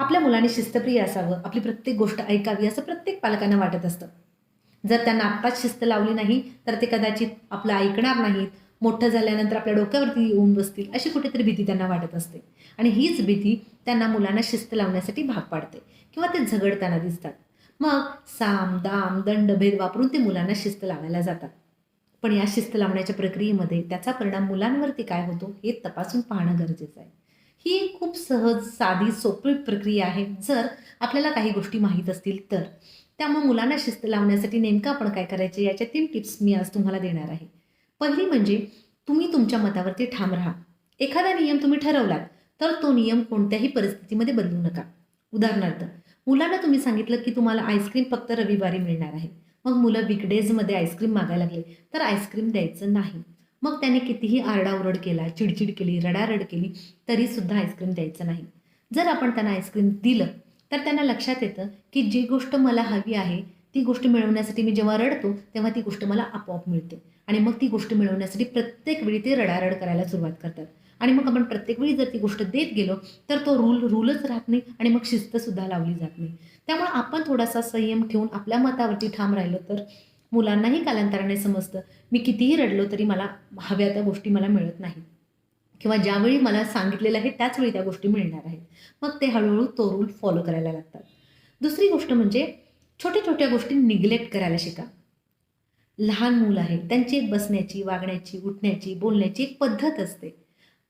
आपल्या मुलाने शिस्तप्रिय असावं आपली प्रत्येक गोष्ट ऐकावी असं प्रत्येक पालकांना वाटत असतं. जर त्यांना आत्ताच शिस्त लावली नाही तर ते कदाचित आपलं ऐकणार नाहीत. मोठं झाल्यानंतर आपल्या डोक्यावरती येऊन बसतील अशी कुठेतरी भीती त्यांना वाटत असते. आणि हीच भीती त्यांना मुलांना शिस्त लावण्यासाठी भाग पाडते किंवा ते झगडताना दिसतात. मग साम दाम दंड भेद वापरून ते मुलांना शिस्त लावायला जातात. पण या शिस्त लावण्याच्या प्रक्रियेमध्ये त्याचा परिणाम मुलांवरती काय होतो हे तपासून पाहणं गरजेचं आहे. ही खूप सहज साधी सोपी प्रक्रिया आहे. जर आपल्याला काही गोष्टी माहीत असतील तर. त्यामुळे मुलांना शिस्त लावण्यासाठी नेमकं आपण काय करायचे याच्या तीन टिप्स मी आज तुम्हाला देणार आहे. पहिली म्हणजे तुम्ही तुमच्या मतावरती ठाम राहा. एखादा नियम तुम्ही ठरवलात तर तो नियम कोणत्याही परिस्थितीमध्ये बदलू नका. उदाहरणार्थ मुलांना तुम्ही सांगितलं की तुम्हाला आईस्क्रीम फक्त रविवारी मिळणार आहे. मग मुलं विकडेजमध्ये आईस्क्रीम मागायला लागले तर आईस्क्रीम द्यायचं नाही. मग त्याने कितीही आरडाओरड केला चिडचिड केली रडारड केली तरीसुद्धा आईस्क्रीम द्यायचं नाही. जर आपण त्यांना आईस्क्रीम दिलं तर त्यांना लक्षात येतं की जी गोष्ट मला हवी आहे ती गोष्ट मिळवण्यासाठी मी जेव्हा रडतो तेव्हा ती गोष्ट मला आपोआप मिळते. आणि मग ती गोष्ट मिळवण्यासाठी प्रत्येक वेळी ते रडारड करायला सुरुवात करतात. आणि मग आपण प्रत्येक वेळी जर ती गोष्ट देत गेलो तर तो रूल रूलच राहत नाही आणि मग शिस्तसुद्धा लावली जात नाही. त्यामुळे आपण थोडासा संयम ठेवून आपल्या मतावरती ठाम राहिलो तर मुलांनाही कालांतराने समजतं. मी कितीही रडलो तरी मला हव्या त्या गोष्टी मला मिळत नाहीत. किंवा ज्यावेळी मला सांगितलेलं आहे त्याचवेळी त्या गोष्टी मिळणार आहेत. मग ते हळूहळू तो रूल फॉलो करायला लागतात. दुसरी गोष्ट म्हणजे छोट्या छोट्या गोष्टी निग्लेक्ट करायला शिका. लहान मुलं आहे त्यांची एक बसण्याची वागण्याची उठण्याची बोलण्याची एक पद्धत असते.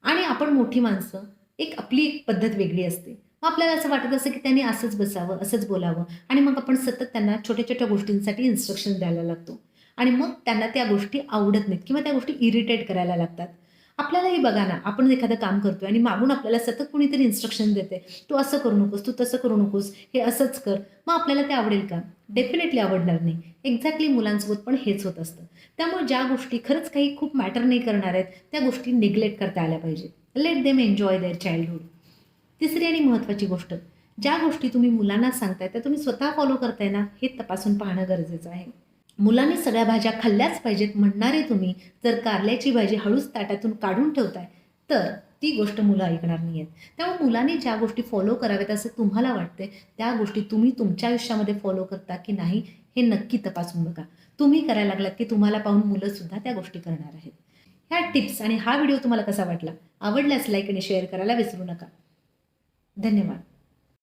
आणि आपण मोठी माणसं एक आपली एक पद्धत वेगळी असते. मग आपल्याला असं वाटत असं की त्यांनी असंच बसावं असंच बोलावं. आणि मग आपण सतत त्यांना छोट्या छोट्या गोष्टींसाठी इन्स्ट्रक्शन द्यायला लागतो. आणि मग त्यांना त्या गोष्टी आवडत नाहीत किंवा त्या गोष्टी इरिटेट करायला लागतात. आपल्यालाही बघा ना आपण एखादं काम करतोय आणि मागून आपल्याला सतत कुणीतरी इन्स्ट्रक्शन देते. तू असं करू नकोस तू तसं करू नकोस हे असंच कर. मग आपल्याला ते आवडेल का? डेफिनेटली आवडणार नाही. एक्झॅक्टली मुलांसोबत पण हेच होत असतं. त्यामुळे ज्या गोष्टी खरंच काही खूप मॅटर नाही करणार आहेत त्या गोष्टी निग्लेक्ट करता आल्या पाहिजे let them enjoy their childhood तिसरी आणि महत्त्वाची गोष्ट ज्या गोष्टी तुम्ही मुलांना सांगताय त्या तुम्ही स्वतः फॉलो करताय ना हे तपासून पाहणं गरजेचं आहे. मुलांनी सगळ्या भाज्या खाल्ल्याच पाहिजेत म्हणणारे तुम्ही जर कारल्याची भाजी हळूच ताटातून काढून ठेवताय तर ती गोष्ट मुलं ऐकणार नाही आहेत त्यामुळे मुलांनी ज्या गोष्टी फॉलो कराव्यात असं तुम्हाला वाटते त्या गोष्टी तुम्ही तुमच्या आयुष्यामध्ये फॉलो करता की नाही हे नक्की तपासून बघा. तुम्ही करायला लागलात की तुम्हाला पाहून मुलंसुद्धा त्या गोष्टी करणार आहेत. ह्या टिप्स आणि हा व्हिडिओ तुम्हाला कसा वाटला आवडल्यास लाईक आणि शेअर करायला विसरू नका. धन्यवाद